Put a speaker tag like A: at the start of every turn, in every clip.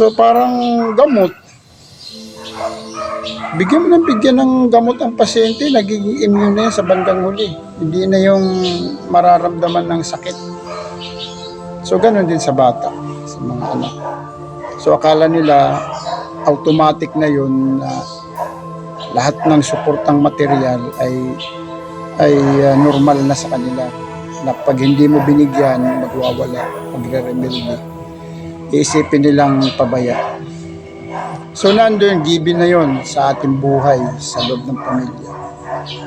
A: So parang gamot. Bigyan mo ng bigyan ng gamot ang pasyente, nagiging immune na yan sa bandang huli. Hindi na yung mararamdaman ng sakit. So ganun din sa bata, sa mga anak. So akala nila automatic na yun na lahat ng suportang material ay ay uh, normal na sa kanila na pag hindi mo binigyan magwawala magre-rebelde iisipin nilang pabaya so nandun given na yon sa ating buhay sa loob ng pamilya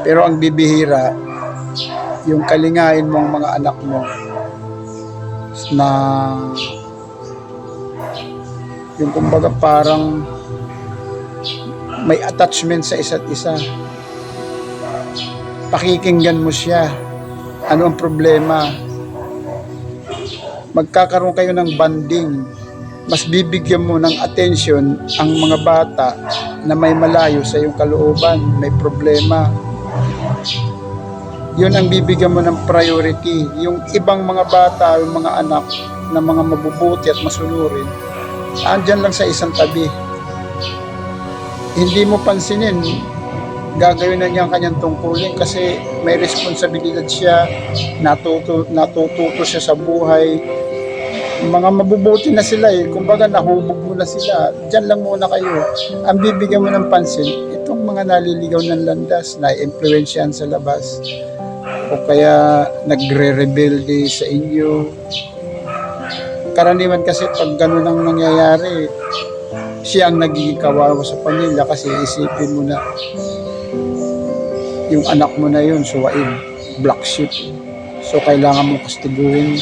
A: pero ang bibihira yung kalingain mong mga anak mo na yung kumbaga parang may attachment sa isa't isa. Pakikinggan mo siya. Ano ang problema? Magkakaroon kayo ng banding. Mas bibigyan mo ng attention ang mga bata na may malayo sa iyong kalooban, may problema. Yun ang bibigyan mo ng priority. Yung ibang mga bata, yung mga anak na mga mabubuti at masunurin, andyan lang sa isang tabi hindi mo pansinin, gagawin na niya ang kanyang tungkulin kasi may responsibilidad siya, natuto, natututo siya sa buhay. Mga mabubuti na sila eh, kumbaga nahubog mo na sila, dyan lang muna kayo. Ang bibigyan mo ng pansin, itong mga naliligaw ng landas, na influensyahan sa labas, o kaya nagre-rebelde sa inyo. Karaniwan kasi pag ganun ang nangyayari, siya ang nagiging kawawa sa pamilya kasi isipin mo na yung anak mo na yun, suwain, black sheep. So, kailangan mong kastiguhin,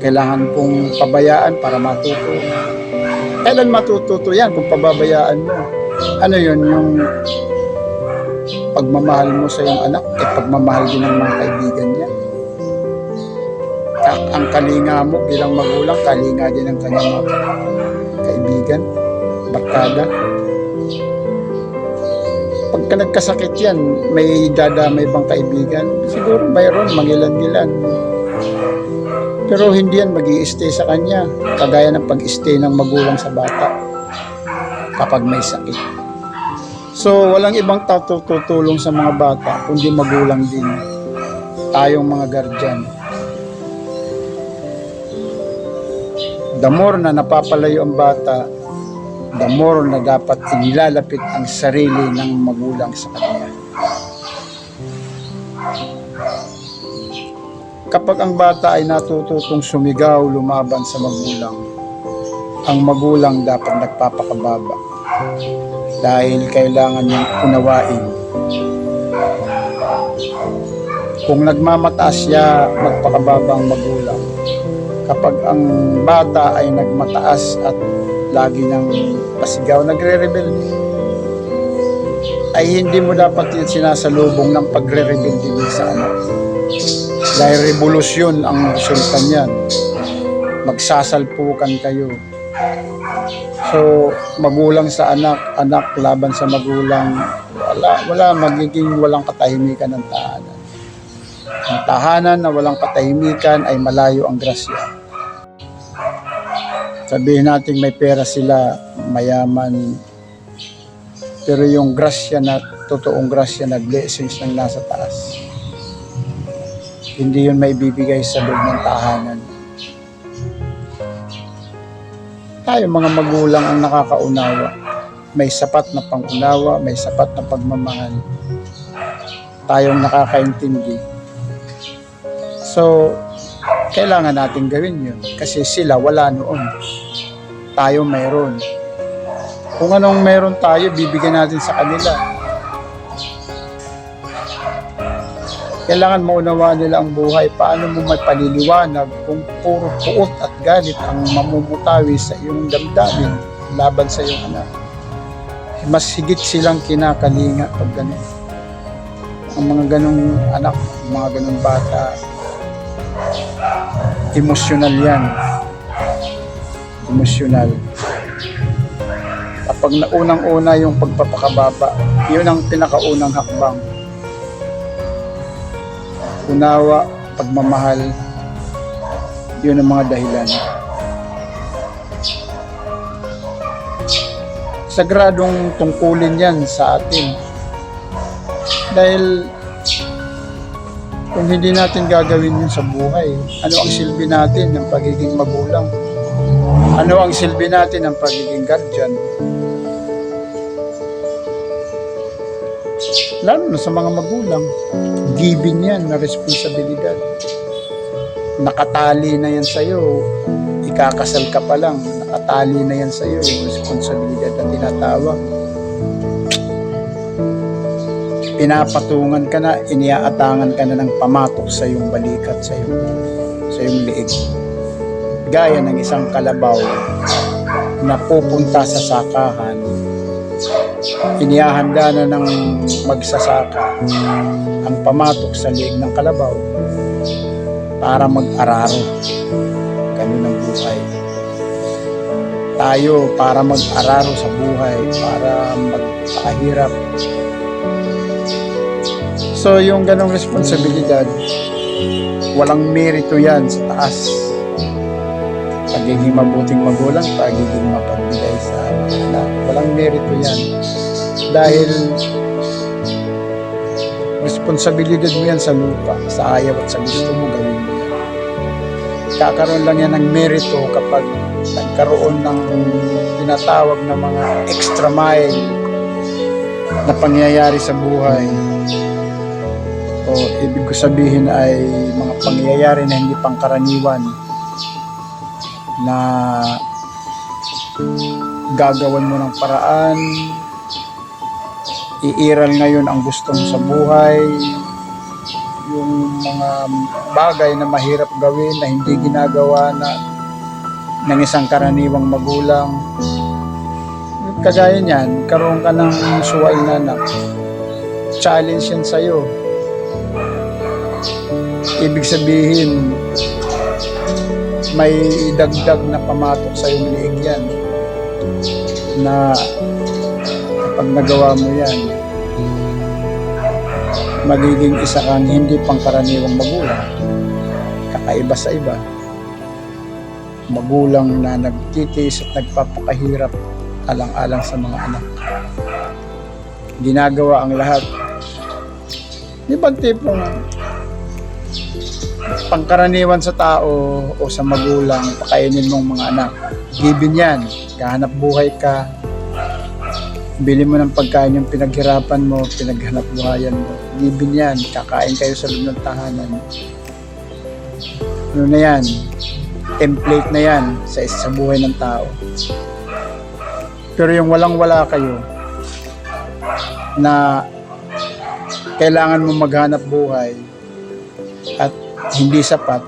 A: kailangan pong pabayaan para matuto. Kailan matututo yan kung pababayaan mo? Ano yun, yung pagmamahal mo sa iyong anak, eh pagmamahal din ng mga kaibigan niya. Ka- Ang kalinga mo bilang magulang, kalinga din ng kanyang mga kaibigan barkada. Pagka nagkasakit yan, may dadamay bang kaibigan? Siguro mayroon, mangilan-ngilan. Pero hindi yan mag stay sa kanya, kagaya ng pag-stay ng magulang sa bata kapag may sakit. So, walang ibang tutulong sa mga bata, kundi magulang din. Tayong mga guardian. The more na napapalayo ang bata, the more na dapat inilalapit ang sarili ng magulang sa kanya. Kapag ang bata ay natututong sumigaw, lumaban sa magulang, ang magulang dapat nagpapakababa dahil kailangan niyang unawain. Kung nagmamataas siya, magpakababa ang magulang. Kapag ang bata ay nagmataas at lagi ng pasigaw, nagre-rebel, ay hindi mo dapat yun sinasalubong ng pagre-rebel din sa anak. Dahil revolusyon ang resulta niyan. Magsasalpukan kayo. So, magulang sa anak, anak laban sa magulang, wala, wala magiging walang katahimikan ng tahanan. Ang tahanan na walang katahimikan ay malayo ang grasya. Sabihin natin may pera sila, mayaman, pero yung grasya na, totoong grasya na blessings ng nasa taas, hindi yun may bibigay sa loob ng tahanan. Tayo mga magulang ang nakakaunawa. May sapat na pangunawa, may sapat na pagmamahal. Tayong nakakaintindi. So, kailangan natin gawin yun. Kasi sila wala noon. Tayo mayroon. Kung anong mayroon tayo, bibigyan natin sa kanila. Kailangan maunawaan nila ang buhay. Paano mo may paliliwanag kung puro puot at galit ang mamumutawi sa iyong damdamin laban sa iyong anak. Mas higit silang kinakalinga pag ganun. Ang mga ganong anak, mga ganong bata, emosyonal yan. Emosyonal. Kapag naunang-una yung pagpapakababa, yun ang pinakaunang hakbang. Unawa, pagmamahal, yun ang mga dahilan. sagradong tungkulin yan sa atin. Dahil kung hindi natin gagawin yun sa buhay, ano ang silbi natin ng pagiging magulang? Ano ang silbi natin ng pagiging guardian? Lalo na sa mga magulang, given yan na responsibilidad. Nakatali na yan sa'yo, ikakasal ka pa lang, nakatali na yan sa'yo responsibilidad na tinatawag. Pinapatungan ka na, iniaatangan ka na ng pamatok sa iyong balikat, sa iyong, sa iyong liig. Gaya ng isang kalabaw na pupunta sa sakahan, inihahanda na ng magsasaka ang pamatok sa liig ng kalabaw para mag-araro. Ganun ang buhay. Tayo para mag-araro sa buhay, para magpahirap. So yung ganong responsibilidad, walang merito yan sa taas. Pagiging mabuting magulang, pagiging mapagbigay sa anak. Walang merito yan. Dahil responsibilidad mo yan sa lupa, sa ayaw at sa gusto mo gawin mo. Kakaroon lang yan ng merito kapag nagkaroon ng tinatawag na mga extra mile na pangyayari sa buhay. O ibig ko sabihin ay mga pangyayari na hindi pangkaraniwan na gagawan mo ng paraan, iiral ngayon ang gusto mo sa buhay, yung mga bagay na mahirap gawin na hindi ginagawa na ng isang karaniwang magulang. Kagaya niyan, karoon ka ng suway na anak. Challenge yan sa'yo. Ibig sabihin, may dagdag na pamatok sa iyong yan na kapag nagawa mo yan, magiging isa kang hindi pangkaraniwang magulang, kakaiba sa iba. Magulang na nagtitiis at nagpapakahirap alang-alang sa mga anak. Ginagawa ang lahat. Di ba tipong pangkaraniwan sa tao o sa magulang, pakainin mong mga anak. Given yan, kahanap buhay ka, bili mo ng pagkain yung pinaghirapan mo, pinaghanap buhayan mo. Given yan, kakain kayo sa loob ng tahanan. Ano na yan? Template na yan sa, sa buhay ng tao. Pero yung walang-wala kayo, na kailangan mo maghanap buhay at hindi sapat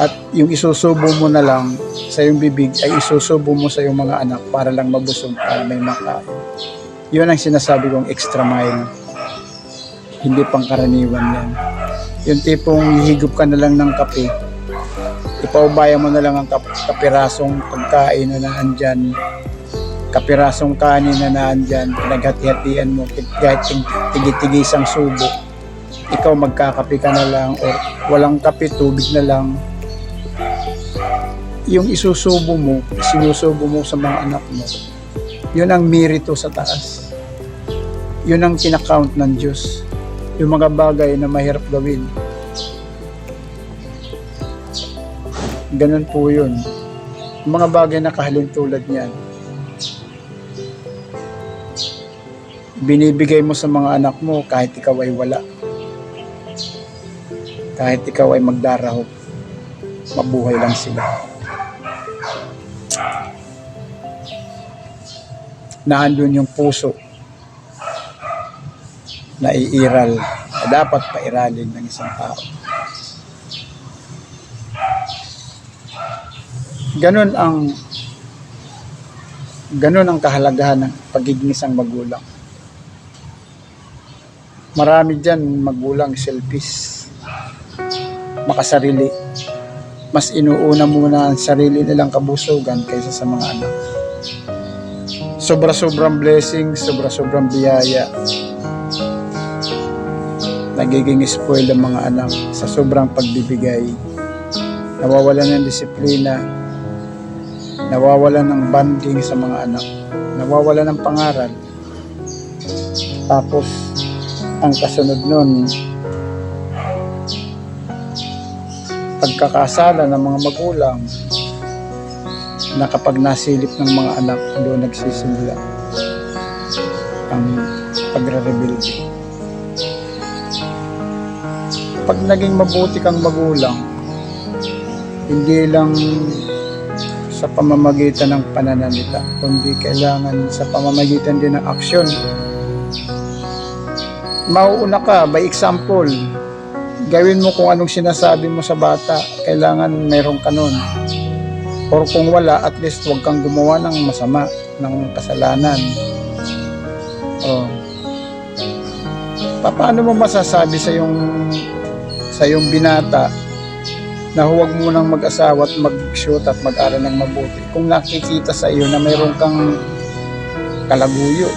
A: at yung isusubo mo na lang sa iyong bibig ay isusubo mo sa iyong mga anak para lang mabusog para may makain. Yun ang sinasabi kong extra mile. Hindi pangkaraniwan yan. Yung tipong hihigop ka na lang ng kape, ipaubaya mo na lang ang kap- kapirasong pagkain na naandyan, kapirasong kanin na naandyan, pinaghati-hatian mo, tigi-tigisang subo, ikaw magkakape ka na lang or walang kape, tubig na lang. Yung isusubo mo, sinusubo mo sa mga anak mo, yun ang merito sa taas. Yun ang kinakount ng Diyos. Yung mga bagay na mahirap gawin. Ganun po yun. Yung mga bagay na kahalin tulad niyan. Binibigay mo sa mga anak mo kahit ikaw ay wala kahit ikaw ay magdarahop, mabuhay lang sila. Naandun yung puso na iiral na dapat pairalin ng isang tao. Ganun ang ganun ang kahalagahan ng pagiging isang magulang. Marami dyan magulang selfish makasarili. Mas inuuna muna ang sarili nilang kabusugan kaysa sa mga anak. Sobra-sobrang blessing, sobra-sobrang biyaya. Nagiging spoil ang mga anak sa sobrang pagbibigay. Nawawalan ng disiplina. Nawawalan ng banding sa mga anak. nawawala ng pangaral. Tapos, ang kasunod nun, pagkakasala ng mga magulang na kapag nasilip ng mga anak, doon nagsisimula ang pagre-rebelde. Pag naging mabuti kang magulang, hindi lang sa pamamagitan ng pananalita, kundi kailangan sa pamamagitan din ng aksyon. Mauuna ka, by example, gawin mo kung anong sinasabi mo sa bata, kailangan meron ka nun. Or kung wala, at least huwag kang gumawa ng masama, ng kasalanan. Oh. Pa- Paano mo masasabi sa yung sa yung binata na huwag mo nang mag-asawa at mag-shoot at mag-aral ng mabuti kung nakikita sa iyo na mayroon kang kalaguyo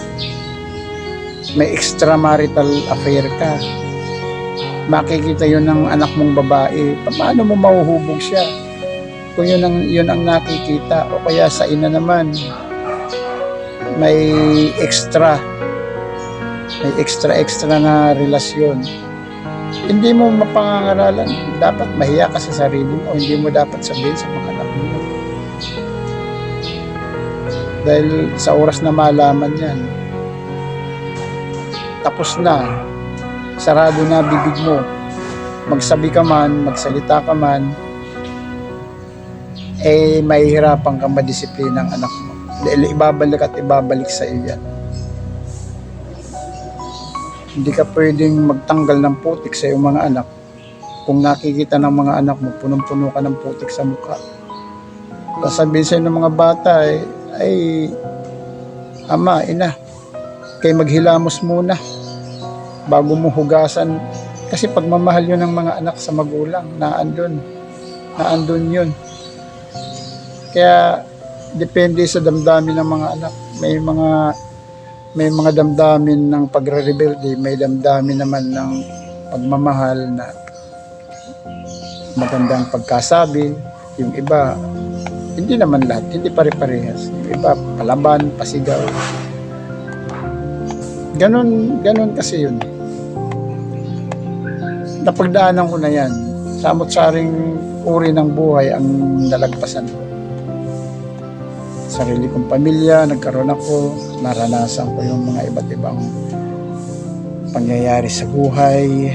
A: may extramarital affair ka makikita yun ng anak mong babae pa- paano mo mahuhubog siya kung yun ang, yun ang nakikita o kaya sa ina naman may extra may extra extra na relasyon hindi mo mapangangaralan. Dapat mahiya ka sa sarili mo o hindi mo dapat sabihin sa mga anak mo. Dahil sa oras na malaman yan, tapos na, sarado na bibig mo. Magsabi ka man, magsalita ka man, eh mahihirapan kang madisiplina ng anak mo. Dahil ibabalik at ibabalik sa iyo yan. Hindi ka pwedeng magtanggal ng putik sa iyong mga anak kung nakikita ng mga anak mo, punong-puno ka ng putik sa mukha. Sasabihin sa ng mga bata ay, ay ama, ina, kay maghilamos muna bago mo hugasan. Kasi pagmamahal yun ng mga anak sa magulang, naandun. Naandun yun. Kaya, depende sa damdamin ng mga anak. May mga may mga damdamin ng pagre-rebelde, may damdamin naman ng pagmamahal na magandang pagkasabi. Yung iba, hindi naman lahat, hindi pare-parehas. Yung iba, palaban, pasigaw. Ganon, ganon kasi yun. Napagdaanan ko na yan. Samot-saring uri ng buhay ang nalagpasan ko sarili kong pamilya, nagkaroon ako, naranasan ko yung mga iba't ibang pangyayari sa buhay.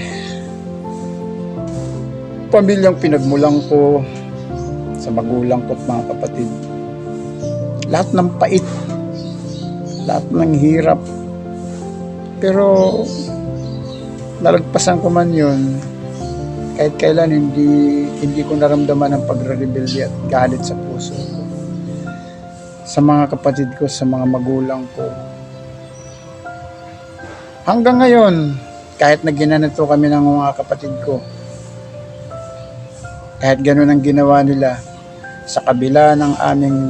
A: Pamilyang pinagmulang ko sa magulang ko at mga kapatid. Lahat ng pait, lahat ng hirap. Pero nalagpasan ko man yun, kahit kailan hindi hindi ko naramdaman ang pagre-rebelde at galit sa puso ko sa mga kapatid ko, sa mga magulang ko. Hanggang ngayon, kahit na ginanito kami ng mga kapatid ko, kahit ganun ang ginawa nila, sa kabila ng aming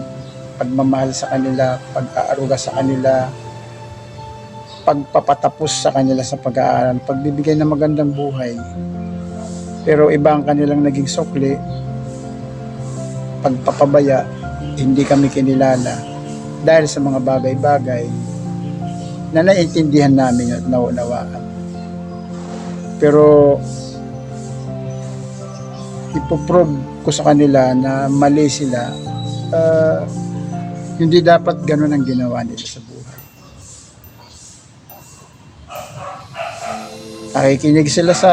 A: pagmamahal sa kanila, pag-aaruga sa kanila, pagpapatapos sa kanila sa pag-aaral, pagbibigay ng magandang buhay. Pero iba ang kanilang naging sukli, pagpapabaya, hindi kami kinilala dahil sa mga bagay-bagay na naiintindihan namin at naunawaan. Pero ipoprove ko sa kanila na mali sila uh, hindi dapat ganun ang ginawa nila sa buhay. Nakikinig sila sa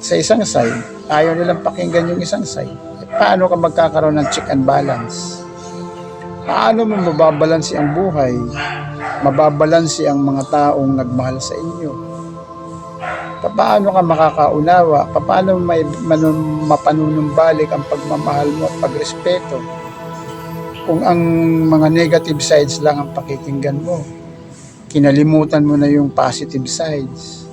A: sa isang side, ayaw nilang pakinggan yung isang side. Eh, paano ka magkakaroon ng check and balance? Paano mo mababalansi ang buhay? Mababalansi ang mga taong nagmahal sa inyo? Paano ka makakaunawa? Paano may manun, mapanunumbalik ang pagmamahal mo at pagrespeto? Kung ang mga negative sides lang ang pakikinggan mo, kinalimutan mo na yung positive sides.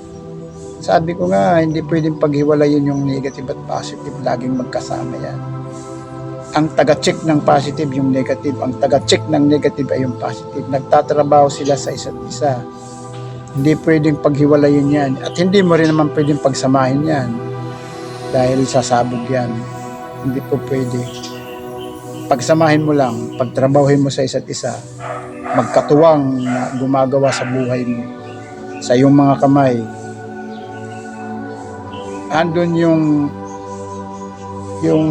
A: Sabi ko nga, hindi pwedeng paghiwalayin yung negative at positive. Laging magkasama yan ang taga-check ng positive yung negative, ang taga-check ng negative ay yung positive. Nagtatrabaho sila sa isa't isa. Hindi pwedeng paghiwalayin yan. At hindi mo rin naman pwedeng pagsamahin yan. Dahil sasabog yan. Hindi po pwede. pagsamahin mo lang, pagtrabahin mo sa isa't isa, magkatuwang na gumagawa sa buhay mo, sa iyong mga kamay, andun yung yung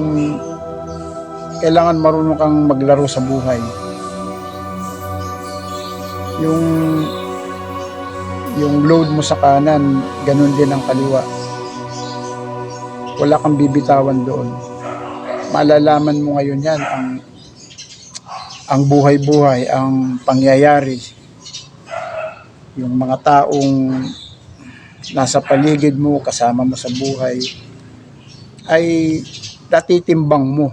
A: kailangan marunong kang maglaro sa buhay. Yung yung load mo sa kanan, ganun din ang kaliwa. Wala kang bibitawan doon. Malalaman mo ngayon yan ang ang buhay-buhay, ang pangyayari. Yung mga taong nasa paligid mo, kasama mo sa buhay, ay natitimbang mo.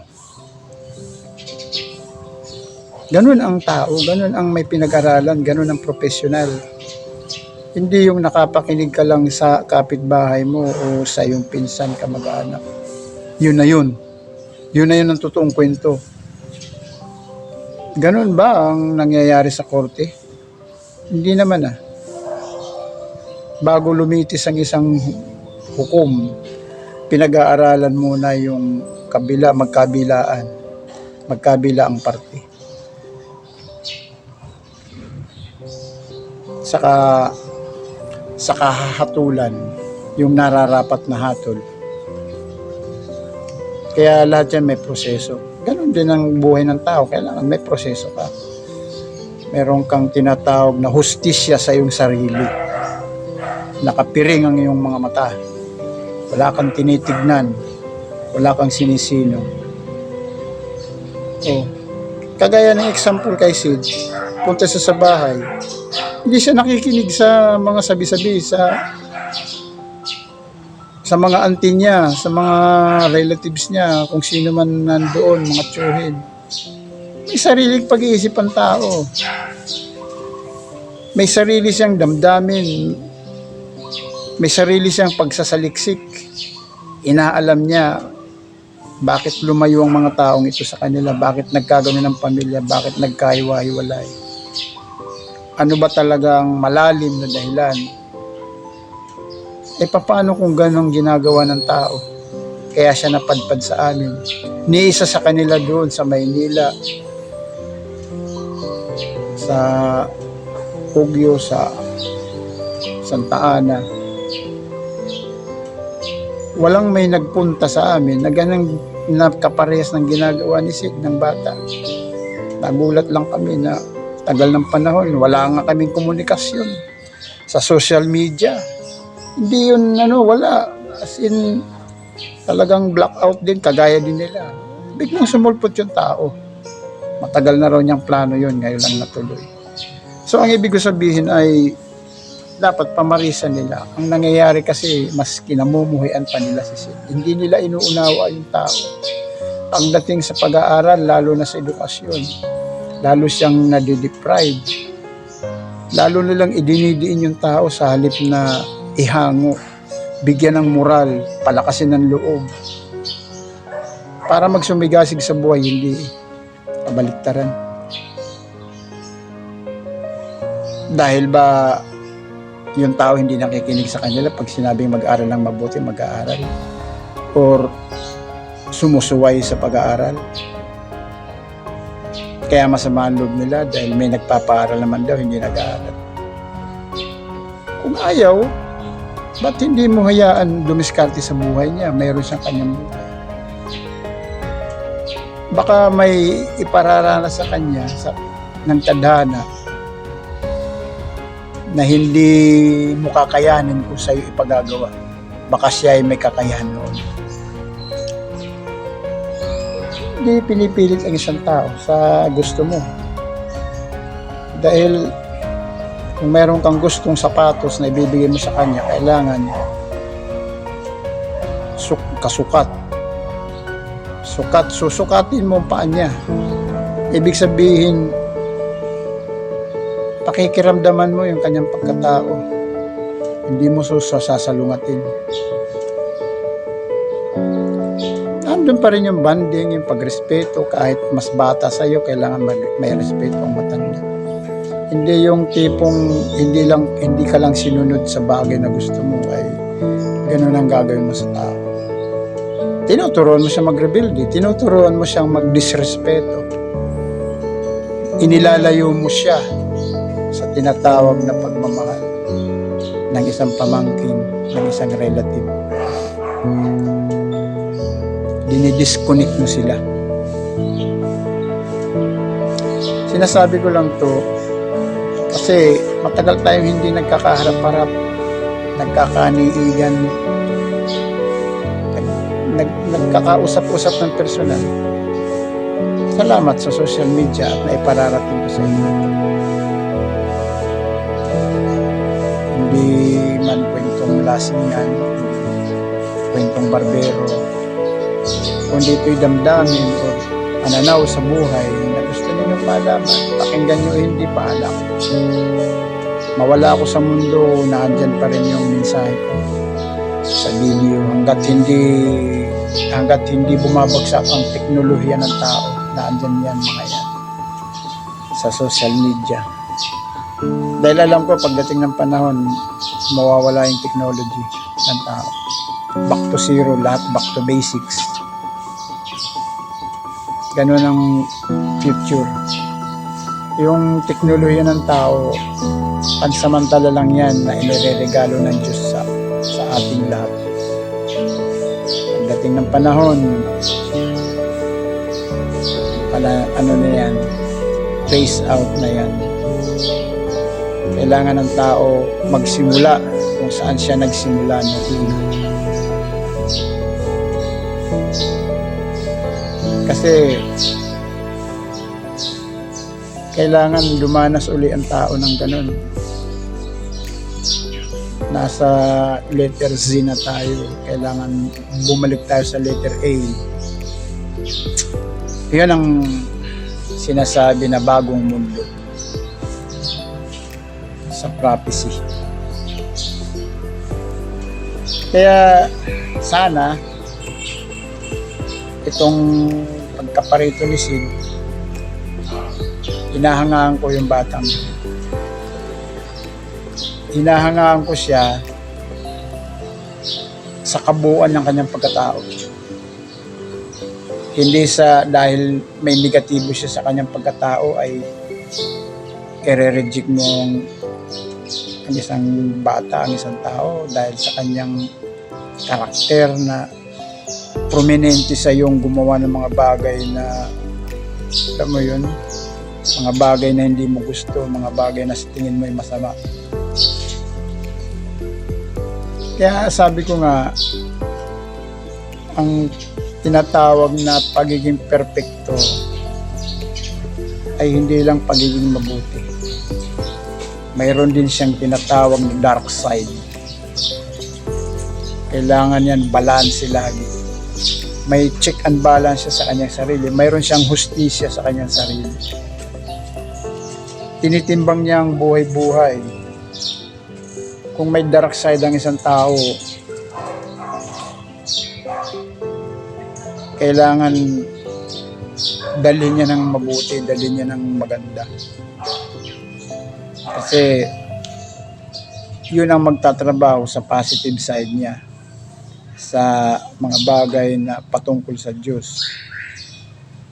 A: Ganun ang tao, ganun ang may pinag-aralan, ganun ang profesional. Hindi yung nakapakinig ka lang sa kapitbahay mo o sa iyong pinsan ka mag-anak. Yun na yun. Yun na yun ang totoong kwento. Ganun ba ang nangyayari sa korte? Hindi naman ah. Bago lumitis ang isang hukom, pinag-aaralan muna yung kabila, magkabilaan, magkabila ang parte. Saka sa kahahatulan yung nararapat na hatol. Kaya lahat yan may proseso. Ganon din ang buhay ng tao. Kailangan may proseso ka. Meron kang tinatawag na hustisya sa iyong sarili. Nakapiring ang iyong mga mata. Wala kang tinitignan. Wala kang sinisino. Oh. Kagaya ng example kay Sid, punta siya sa bahay, hindi siya nakikinig sa mga sabi-sabi sa sa mga auntie niya, sa mga relatives niya, kung sino man nandoon, mga tsuhin. May sariling pag-iisip ang tao. May sarili siyang damdamin. May sarili siyang pagsasaliksik. Inaalam niya bakit lumayo ang mga taong ito sa kanila, bakit nagkagano ng pamilya, bakit nagkahiwa-hiwalay ano ba talagang malalim na dahilan. Eh paano kung ganong ginagawa ng tao? Kaya siya napadpad sa amin. Ni isa sa kanila doon sa Maynila, sa Pugyo, sa Santa Ana. Walang may nagpunta sa amin na ganang nakaparehas ng ginagawa ni Sid ng bata. Nagulat lang kami na tagal ng panahon, wala nga kaming komunikasyon sa social media. Hindi yun, ano, wala. As in, talagang blackout din, kagaya din nila. Biglang sumulpot yung tao. Matagal na raw niyang plano yun, ngayon lang natuloy. So, ang ibig ko sabihin ay, dapat pamarisan nila. Ang nangyayari kasi, mas kinamumuhian pa nila si Sid. Hindi nila inuunawa yung tao. Pagdating sa pag-aaral, lalo na sa edukasyon, lalo siyang nadideprive. Lalo nilang idinidiin yung tao sa halip na ihango, bigyan ng moral, palakasin ng loob. Para magsumigasig sa buhay, hindi kabaliktaran. Dahil ba yung tao hindi nakikinig sa kanila pag sinabing mag-aral ng mabuti, mag-aaral? Or sumusuway sa pag-aaral? Kaya masama ang loob nila dahil may nagpapaaral naman daw, hindi nag-aaral. Kung ayaw, ba't hindi mo hayaan dumiskarte sa buhay niya? Mayroon siyang kanyang buhay. Baka may ipararanas sa kanya sa, ng tadhana na hindi mo kakayanin kung sa'yo ipagagawa. Baka siya ay may kakayahan noon hindi pinipilit ang isang tao sa gusto mo. Dahil kung meron kang gustong sapatos na ibibigay mo sa kanya, kailangan suk kasukat. Sukat, susukatin mo ang paa niya. Ibig sabihin, pakikiramdaman mo yung kanyang pagkatao. Hindi mo susasalungatin. Andun pa rin yung banding, yung pagrespeto, kahit mas bata sa'yo, kailangan may respeto ang matanda. Hindi yung tipong hindi lang hindi ka lang sinunod sa bagay na gusto mo ay ganun ang gagawin mo sa tao. tinuturuan mo siya mag-rebelde, tinuturuan mo siyang mag-disrespeto. Inilalayo mo siya sa tinatawag na pagmamahal ng isang pamangkin, ng isang relative. Dinidisconnect mo sila. Sinasabi ko lang to kasi matagal tayong hindi nagkakaharap-harap, nagkakaniigan, nag, nag, nagkakausap-usap ng personal. Salamat sa social media at naipararating ko sa inyo. Kwentong lasingan, kwentong barbero, kundi ito'y damdamin o ananaw sa buhay na gusto ninyong malaman, pakinggan nyo hindi pa alam. Mawala ako sa mundo, naandyan pa rin yung mensahe ko sa video hanggat hindi hanggat hindi bumabagsak ang teknolohiya ng tao, naandyan yan mga yan sa social media. Dahil alam ko pagdating ng panahon, mawawala yung technology ng tao. Back to zero, lahat back to basics. Ganun ang future. Yung teknolohiya ng tao, pansamantala lang yan na inireregalo ng Diyos sa, sa ating lahat. Pagdating ng panahon, pala, ano na yan, phase out na yan. Kailangan ng tao magsimula kung saan siya nagsimula ng una. Kasi kailangan lumanas uli ang tao ng ganun. Nasa letter Z na tayo. Kailangan bumalik tayo sa letter A. Yan ang sinasabi na bagong mundo prophecy. Kaya sana itong pagkaparito ni Sid hinahangaan ko yung batang hinahangaan ko siya sa kabuuan ng kanyang pagkatao hindi sa dahil may negatibo siya sa kanyang pagkatao ay ire-reject mo ang ang isang bata, ang isang tao dahil sa kanyang karakter na prominente sa iyong gumawa ng mga bagay na alam mo yun, mga bagay na hindi mo gusto, mga bagay na sa tingin mo ay masama. Kaya sabi ko nga, ang tinatawag na pagiging perpekto ay hindi lang pagiging mabuti. Mayroon din siyang tinatawag na dark side. Kailangan yan balance lagi. May check and balance siya sa kanyang sarili. Mayroon siyang hustisya sa kanyang sarili. Tinitimbang niya ang buhay-buhay. Kung may dark side ang isang tao, kailangan dalhin niya ng mabuti, dalhin niya ng maganda. Kasi yun ang magtatrabaho sa positive side niya sa mga bagay na patungkol sa Diyos.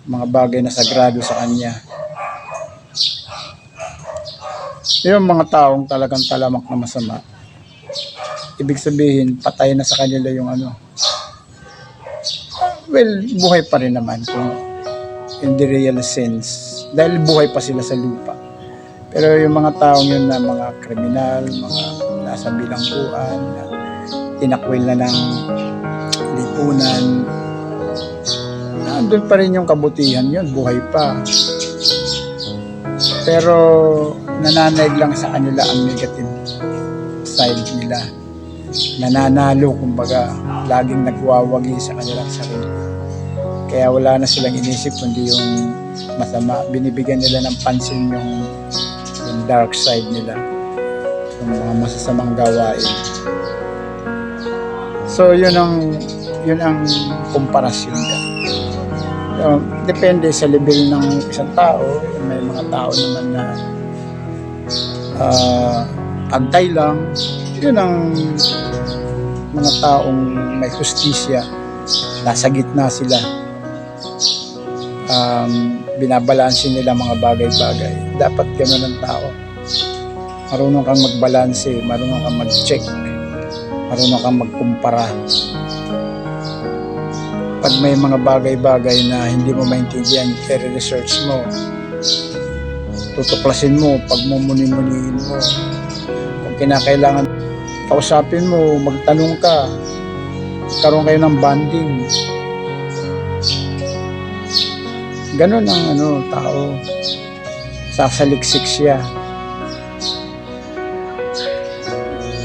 A: Mga bagay na sagrado sa Kanya. Yung mga taong talagang talamak na masama ibig sabihin patay na sa kanila yung ano. Well buhay pa rin naman kung in the real sense. Dahil buhay pa sila sa lupa pero yung mga taong yun na mga kriminal, mga nasa bilangguan, na tinakwil na ng lipunan, nandun pa rin yung kabutihan yun, buhay pa. Pero nananaig lang sa kanila ang negative side nila. Nananalo, kumbaga, laging nagwawagi sa kanilang sarili. Kaya wala na silang inisip kundi yung masama. Binibigyan nila ng pansin yung yung dark side nila. Yung mga masasamang gawain. So yun ang yun ang komparasyon niya. So, depende sa level ng isang tao. May mga tao naman na uh, pantay lang. Yun ang mga taong may justisya nasa gitna sila. Um, binabalansin nila mga bagay-bagay. Dapat gano'n ang tao. Marunong kang magbalanse, marunong kang mag-check, marunong kang magkumpara. Pag may mga bagay-bagay na hindi mo maintindihan, i-research mo, tutuklasin mo, pagmumuni-munihin mo. Kung kinakailangan, kausapin mo, magtanong ka, karoon kayo ng banding. Ganon ang ano, tao. Sasaliksik siya.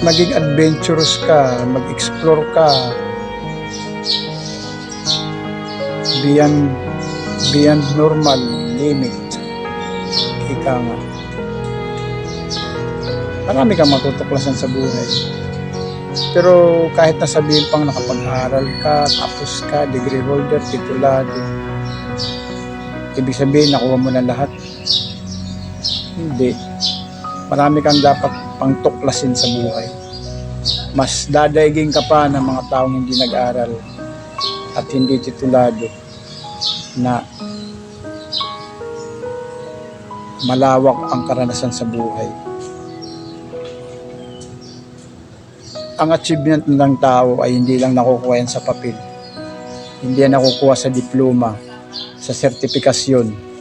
A: Maging adventurous ka, mag-explore ka. Beyond, beyond normal limit. Ika nga. Marami kang matutuklasan sa buhay. Pero kahit na sabihin pang nakapag-aral ka, tapos ka, degree holder, titulado, ibig sabihin nakuha mo na lahat. Hindi. Marami kang dapat pang tuklasin sa buhay. Mas dadaigin ka pa ng mga taong hindi nag-aral at hindi titulado na malawak ang karanasan sa buhay. Ang achievement ng tao ay hindi lang nakukuha yan sa papel. Hindi yan nakukuha sa diploma, sa sertifikasyon,